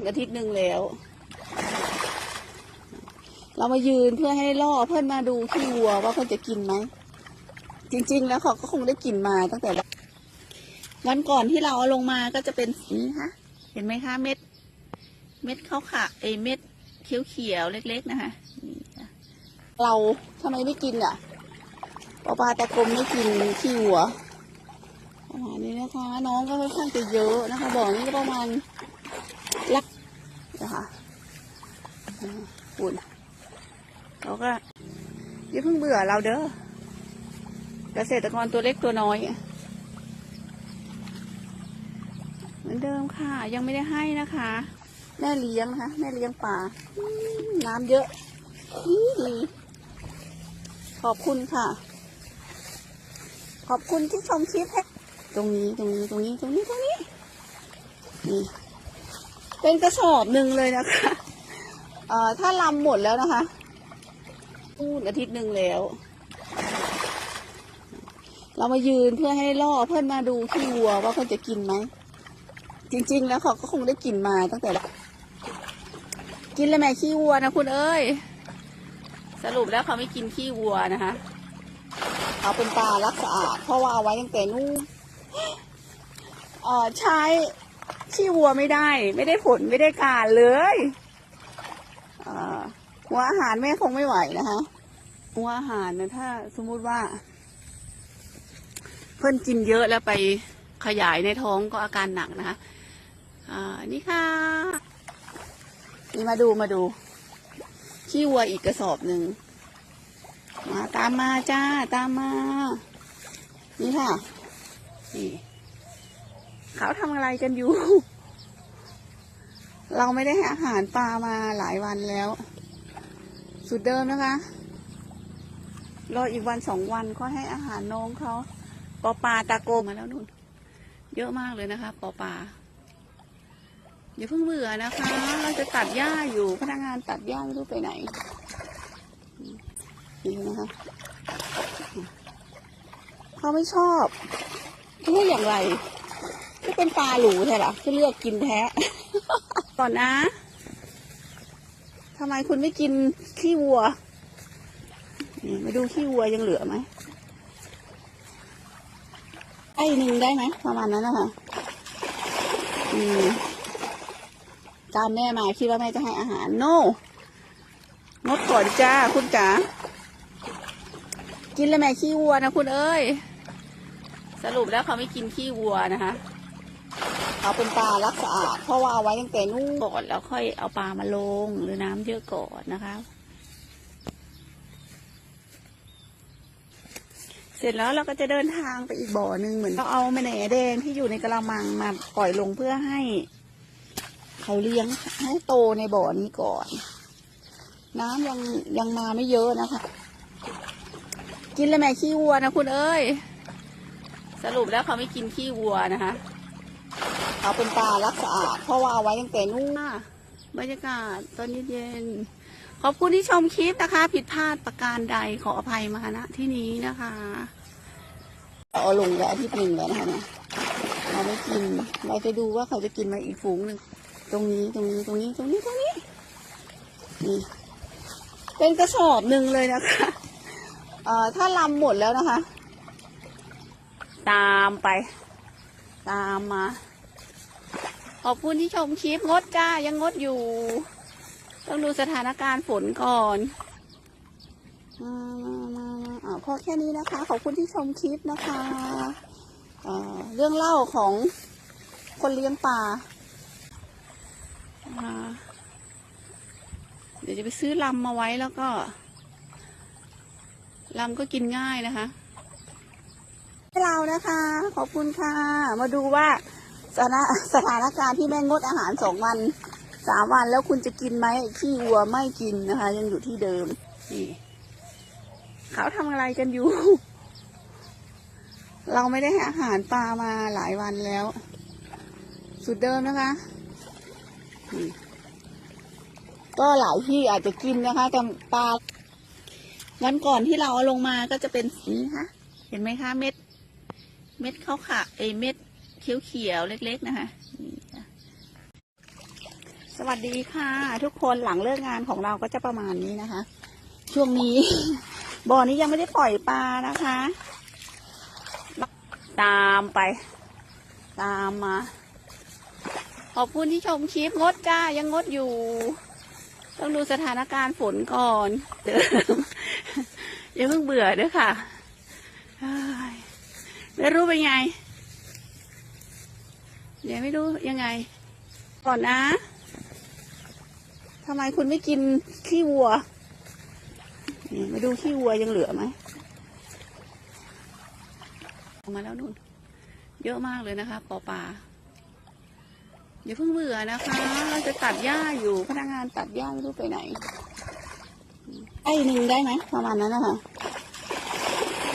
นอาทิตย์หนึ่งแล้ว เรามายืนเพื่อให้ล่อเพื่อนมาดูขี้วัวว่าเขาจะกินไหม จริง ๆ แล้วเขาก็คงได้กินมาตั้งแต่วันก่อนที่เราเอาลงมาก็จะเป็นสีนี้ฮะ เห็นไหมคะ เม็ด เม็ดข้าวขาไอเม็ดเขียวๆเล็ก ๆ นะคะเราทำไมไม่กินอะปลาปลาตะกรมไม่กินขี้วัวประมาณนี้นะคะ น้องก็ค่อนข้างจะเยอะนะคะ บ่อนี้ก็ประมาณ ลักนะคะปุ่นเราก็อย่าเพิ่งเบื่อเราเด้อเกษตรกรตัวเล็กตัวน้อย เหมือนเดิมค่ะ ยังไม่ได้ให้นะคะ แม่เลี้ยงนะคะแม่เลี้ยงปลาน้ำเยอะดีขอบคุณค่ะ ขอบคุณที่ชมคลิปตรงนี้ตรงนี้ตรงนี้ตรงนี้ตรงนี้นี่ เป็นกระสอบหนึ่งเลยนะคะเอ่อถ้าลำหมดแล้วนะคะพูดอาทิตย์หนึ่งแล้ว เรามายืนเพื่อให้ล่อเพื่อนมาดูขี้วัวว่าเขาจะกินไหม จริง ๆ แล้วเขาก็คงได้กินมาตั้งแต่ละกินแล้วแม่ขี้วัวนะคุณเอ้ย สรุปแล้วเขาไม่กินขี้วัวนะคะเขาเป็นปลารักสะอาดเพราะว่าเอาไว้ตั้งแต่นู่นเอ่อใช้ ขี้วัวไม่ได้ ไม่ได้ผลไม่ได้การเลยอ่อหัวอาหารแม่คงไม่ไหวนะคะหัวอาหารนะถ้า สมมุติว่า เพื่อนกินเยอะแล้วไปขยายในท้องก็อาการหนักนะคะอ่านี่ค่ะ นี่มาดูมาดู ขี้วัวอีกกระสอบหนึ่งมาตามมาจ้าตามมา นี่ค่ะ นี่ เขาทำอะไรกันอยู่ เราไม่ได้ให้อาหารปลามาหลายวันแล้ว สุดเดิมนะคะ รออีกวันสองวันก็ให้อาหารน้องเขาปอปลาตาโกมาแล้วนุ่น เยอะมากเลยนะคะ ปอปลาอย่าเพิ่งเบื่อนะคะ เราจะตัดหญ้าอยู่พนักงานตัดหญ้าไม่รู้ไปไหนนี่นะคะเขาไม่ชอบเขาว่อย่างไร ก็เป็นปลาหลูใช่หรอที่เลือกกินแท้ก่อนนะทำไมคุณไม่กินขี้วัวนี่มาดูขี้วัวยังเหลือไหมไอ้หนึ่งได้ไหมประมาณนั้นนะคะอืมตามแม่มาคิดว่าแม่จะให้อาหารโน่งดก่อนจ้าคุณจ๋ากินแล้วแม่ขี้วัวนะคุณเอ้ย สรุปแล้วเขาไม่กินขี้วัวนะคะ เขาเป็นปลารักสะอาด เพราะว่าเอาไว้ตั้งแต่นู่นก่อนแล้วค่อยเอาปลามาลงหรือน้ำเยอะก่อนนะคะ เสร็จแล้วเราก็จะเดินทางไปอีกบ่อหนึ่งเหมือนเราเอาแม่แหน่แดงที่อยู่ในกระมังมาปล่อยลงเพื่อให้ เขาเลี้ยงให้โตในบ่อนี้ก่อน น้ำยังยังมาไม่เยอะนะคะ กินแล้วแม่ขี้วัวนะคุณเอ้ย สรุปแล้วเขาไม่กินขี้วัวนะคะ เขาเป็นปลารักสะอาด เพราะว่าเอาไว้ตั้งแต่นู่นน่ะบรรยากาศตอนเย็นๆขอบคุณที่ชมคลิปนะคะ ผิดพลาดประการใดขออภัยมาณที่นี้นะคะเอาลงแล้วอาทิตย์หนึ่งแล้วนะคะเนี่ยเราไม่กิน เราจะดูว่าเขาจะกินมาอีกฝูงหนึ่งตรงนี้ตรงนี้ตรงนี้ตรงนี้ตรงนี้นี่เป็นกระสอบหนึ่งเลยนะคะเอ่อถ้าลำหมดแล้วนะคะ ตามไป ตามมา ขอบคุณที่ชมคลิปงดจ้ายังงดอยู่ ต้องดูสถานการณ์ฝนก่อนมามามามาอ่าพอแค่นี้นะคะ ขอบคุณที่ชมคลิปนะคะเเรื่องเล่าของคนเลี้ยงปลาอ่าเดี๋ยวจะไปซื้อลำมาไว้แล้วก็ลำก็กินง่ายนะคะ ให้เรานะคะ ขอบคุณค่ะ มาดูว่า สถานสถานการณ์ที่แม่งดอาหารสองวันสามวันแล้วคุณจะกินไหมขี้วัวไม่กินนะคะ ยังอยู่ที่เดิมนี่เขาทำอะไรกันอยู่ เราไม่ได้ให้อาหารปลามาหลายวันแล้ว สุดเดิมนะคะ ก็หลายที่อาจจะกินนะคะ แต่ปลาวันก่อนที่เราเอาลงมาก็จะเป็นสีนี้ค่ะเห็นไหมคะ เม็ด เม็ดเขาขาไอเม็ด เขียวๆเล็ก ๆ นะคะสวัสดีค่ะ ทุกคนหลังเลิกงานของเราก็จะประมาณนี้นะคะ ช่วงนี้ บ่อนี้ยังไม่ได้ปล่อยปลานะคะ ตามไป ตามมา ขอบคุณที่ชมคลิปงดจ้ายังงดอยู่ ต้องดูสถานการณ์ฝนก่อนเดิมอย่าเพิ่งเบื่อเด้อค่ะไม่รู้เป็นไง เดี๋ยวไม่รู้ยังไง ก่อนนะทำไมคุณไม่กินขี้วัวมาดูขี้วัวยังเหลือไหมออกมาแล้วนุ่น เยอะมากเลยนะคะปอปลาอย่าเพิ่งเบื่อนะคะ เราจะตัดหญ้าอยู่พนักงานตัดหญ้าไม่รู้ไปไหนไอ้หนึ่งได้ไหมประมาณนั้นนะคะ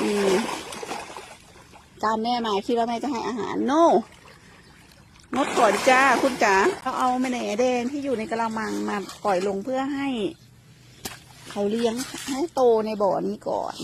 อืมตามแม่มาคิดว่าแม่จะให้อาหารโน่ งดก่อนจ้าคุณจ๋าเราเอาแม่แหน่แดงที่อยู่ในกระมังมาปล่อยลงเพื่อให้ เขาเลี้ยงให้โตในบ่อนี้ก่อน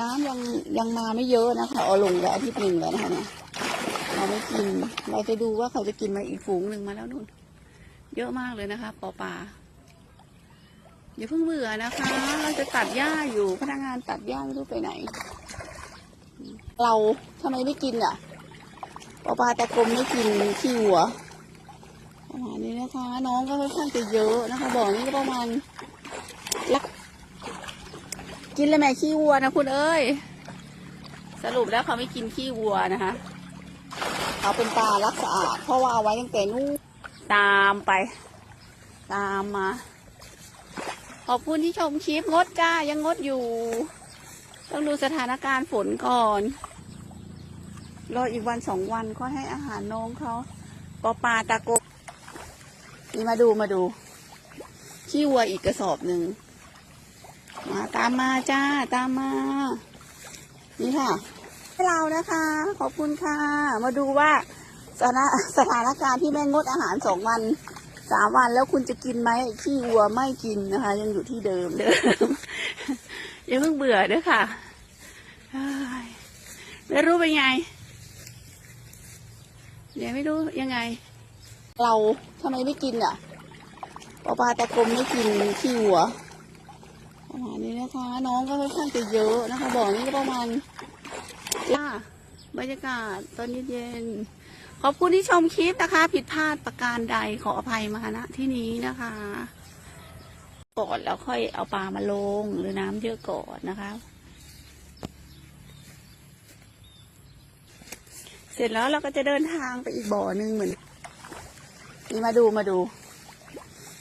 น้ำยังยังมาไม่เยอะนะคะเอาลงแล้วอาทิตย์หนึ่งแล้วนะคะเนี่ยเราไม่กิน เราจะดูว่าเขาจะกินมาอีกฝูงหนึ่งมาแล้วนุ่น เยอะมากเลยนะคะปอปลาอย่าเพิ่งเบื่อนะคะ เราจะตัดหญ้าอยู่พนักงานตัดหญ้าไม่รู้ไปไหน เราทำไมไม่กินอะ ปลาปลาตะกรมไม่กินขี้วัวประมาณนี้นะคะ น้องก็ค่อนข้างจะเยอะนะคะบ่อนี้ก็ประมาณลัก กินแล้วแม่ขี้วัวนะคุณเอ้ยสรุปแล้วเขาไม่กินขี้วัวนะคะเขาเป็นปลารักสะอาดเพราะว่าเอาไว้ตั้งแต่นู้นตามไป ตามมา ขอบคุณที่ชมคลิปงดจ้ายังงดอยู่ ต้องดูสถานการณ์ฝนก่อน รออีกวันสองวันก็ให้อาหารน้องเขาปอปลาตากบนี่มาดูมาดู ขี้วัวอีกกระสอบหนึ่งมาตามมาจ้าตามมา นี่ค่ะให้เรานะคะ ขอบคุณค่ะ มาดูว่าสถานสถานการณ์ที่แม่งดอาหารสองวันสามวันแล้วคุณจะกินไหมขี้วัวไม่กินนะคะ ยังอยู่ที่เดิมเดิมอย่าเพิ่งเบื่อเด้อค่ะเฮ้ยไม่รู้เป็นไง เดี๋ยวไม่รู้ยังไง เราทำไมไม่กินอะปลาปลาตะกรมไม่กินขี้วัวประมาณนี้นะคะ น้องก็ค่อนข้างจะเยอะนะคะ บ่อนี้ก็ประมาณล่าบรรยากาศตอนเย็นๆขอบคุณที่ชมคลิปนะคะ ผิดพลาดประการใดขออภัยมาณที่นี้นะคะ ก่อนแล้วค่อยเอาปลามาลงหรือน้ำเยอะก่อนนะคะ เสร็จแล้วเราก็จะเดินทางไปอีกบ่อหนึ่งเหมือนนี่มาดูมาดู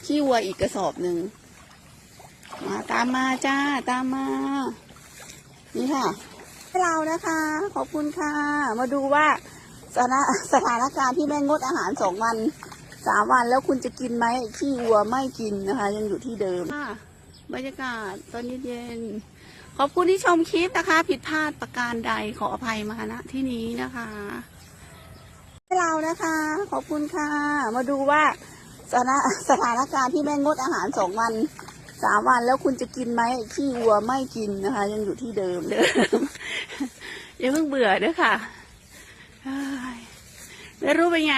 ขี้วัวอีกกระสอบหนึ่งมาตามมาจ้าตามมา นี่ค่ะให้เรานะคะ ขอบคุณค่ะ มาดูว่าสถานสถานการณ์ที่แม่งดอาหารสองวันสามวันแล้วคุณจะกินไหมขี้วัวไม่กินนะคะ ยังอยู่ที่เดิมค่ะบรรยากาศตอนเย็นๆ อบคุณที่ชมคลิปนะคะ ผิดพลาดประการใดขออภัยมาณที่นี้นะคะให้เรานะคะ ขอบคุณค่ะ มาดูว่าสถานสถานการณ์ที่แม่งดอาหารสองวันสามวันแล้วคุณจะกินไหมขี้วัวไม่กินนะคะ ยังอยู่ที่เดิมเดิมอย่าเพิ่งเบื่อเด้อค่ะเฮ้ยไม่รู้เป็นไง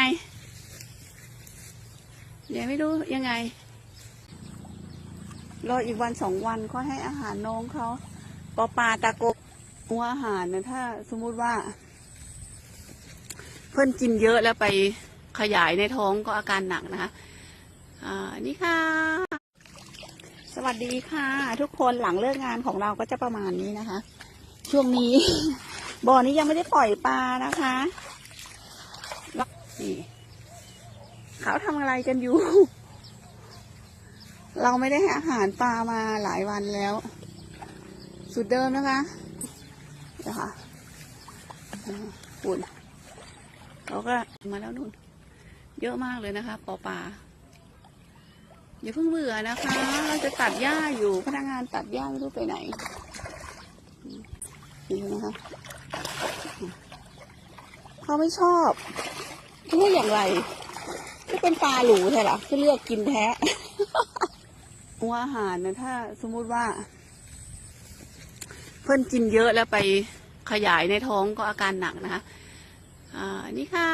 เดี๋ยวไม่รู้ยังไงรออีกวันสองวันก็ให้อาหารน้องเขา ปอปลาตากบหัวอาหารนะถ้า สมมุติว่า เพิ่นกินเยอะแล้วไปขยายในท้องก็อาการหนักนะคะอ่านี่ค่ะ สวัสดีค่ะ ทุกคนหลังเลิกงานของเราก็จะประมาณนี้นะคะ ช่วงนี้ บ่อนี้ยังไม่ได้ปล่อยปลานะคะนี่เขาทำอะไรกันอยู่ เราไม่ได้ให้อาหารปลามาหลายวันแล้ว สุดเดิมนะคะเดี๋ยวค่ะปุ่นเขาก็มาแล้วนุ่น เยอะมากเลยนะคะปอปลาอย่าเพิ่งเบื่อนะคะ เราจะตัดหญ้าอยู่ พนักงานตัดหญ้าไม่รู้ไปไหนนี่นะคะเขาไม่ชอบเขาอย่างไรก็เป็นปลาหลูใช่หรอที่เลือกกินแท้หัวอาหารนะถ้าสมมุติว่า เพื่อนกินเยอะแล้วไปขยายในท้องก็อาการหนักนะคะอ่านี่ค่ะ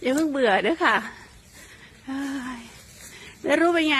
อย่าเพิ่งเบื่อเด้อค่ะได้รู้เป็นไง